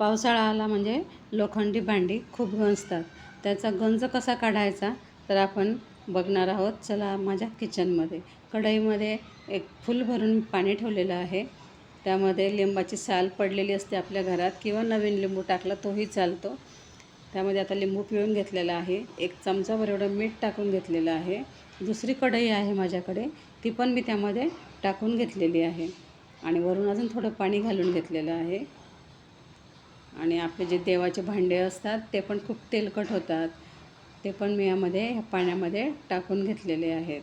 पावसाळा आला म्हणजे लोखंडी भांडी खूप गंजतात त्याचा गंज कसा काढायचा तर आपण बघणार आहोत. चला माझ्या किचनमध्ये. कढईमध्ये एक फुल भरून पाणी ठेवलेलं आहे. त्यामध्ये लिंबाची साल पडलेली असते आपल्या घरात किंवा नवीन लिंबू टाकला तोही चालतो. त्यामध्ये आता लिंबू पिळून घेतलेला आहे. एक चमचाभर एवढं मीठ टाकून घेतलेलं आहे. दुसरी कढई आहे माझ्याकडे. ती पण मी त्यामध्ये टाकून घेतलेली आहे. आणि वरून अजून थोडं पाणी घालून घेतलेलं आहे. आणि आपले जे देवाचे भांडे असतात ते पण खूप तेलकट होतात. ते पण मी यामध्ये ह्या पाण्यामध्ये टाकून घेतलेले आहेत.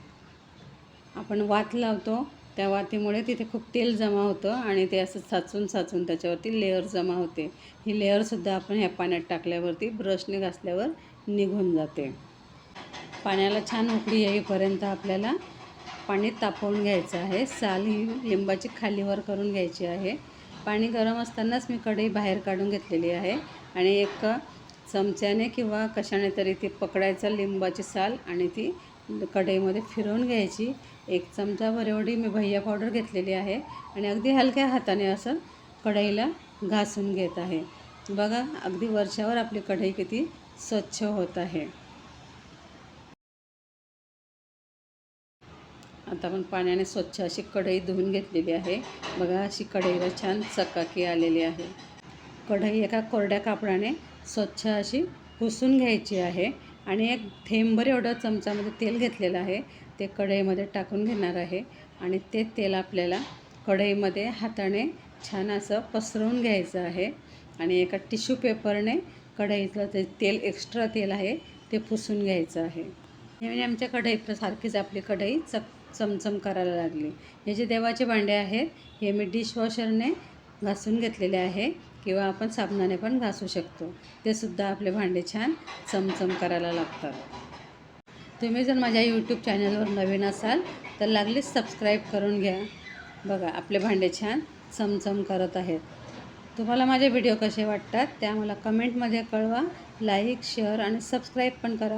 आपण वात लावतो त्या वातीमुळे तिथे खूप तेल जमा होतं आणि ते असं साचून साचून त्याच्यावरती लेअर जमा होते. ही लेअरसुद्धा आपण ह्या पाण्यात टाकल्यावरती ब्रशने घासल्यावर निघून जाते. पाण्याला छान उकळी येईपर्यंत आपल्याला पाणी तापवून घ्यायचं आहे. साल ही लिंबाची खालीवर करून घ्यायची आहे. पाणी गरम असतानाच मी कढई बाहेर काढून घेतलेली आहे. आणि एक चमच्याने किंवा कशाने तरी ती पकडायचं लिंबाची साल आणि ती कढईमध्ये फिरवून घ्यायची. एक चमचाभर एवढी मी भैया पावडर घेतलेली आहे आणि अगदी हलक्या हाताने असं कढईला घासून घेत आहे. बघा अगदी वरच्यावर आपली कढई किती स्वच्छ होत आहे. आता आपण पाण्याने स्वच्छ अशी कढई धुवून घेतलेली आहे. बघा अशी कढईला छान चकाकी आलेली आहे. कढई एका कोरड्या कापडाने स्वच्छ अशी पुसून घ्यायची आहे आणि एक थेंबर एवढं चमचामध्ये तेल घेतलेलं आहे. ते कढईमध्ये टाकून घेणार आहे आणि ते तेल आपल्याला कढईमध्ये हाताने छान असं पसरवून घ्यायचं आहे आणि एका टिश्यू पेपरने कढईतलं ते तेल एक्स्ट्रा तेल आहे ते पुसून घ्यायचं आहे. हे म्हणजे आमच्या कढईत सारखीच आपली कढई चक चमचम करायला लागली. हे जे देवाचे भांडे आहेत हे मी डिशवॉशरने घासून घेतलेले आहे किंवा आपण साबणाने पण घासू शकतो. ते सुद्धा आपले भांडे छान चमचम करायला लागतात. तुम्ही जर माझ्या यूट्यूब चॅनलवर नवीन असाल तर लागलीच सबस्क्राईब करून घ्या. बघा आपले भांडे छान चमचम करत आहेत. तुम्हाला माझे व्हिडिओ कसे वाटतात त्या मला कमेंटमध्ये कळवा. लाईक शेअर आणि सबस्क्राईब पण करा.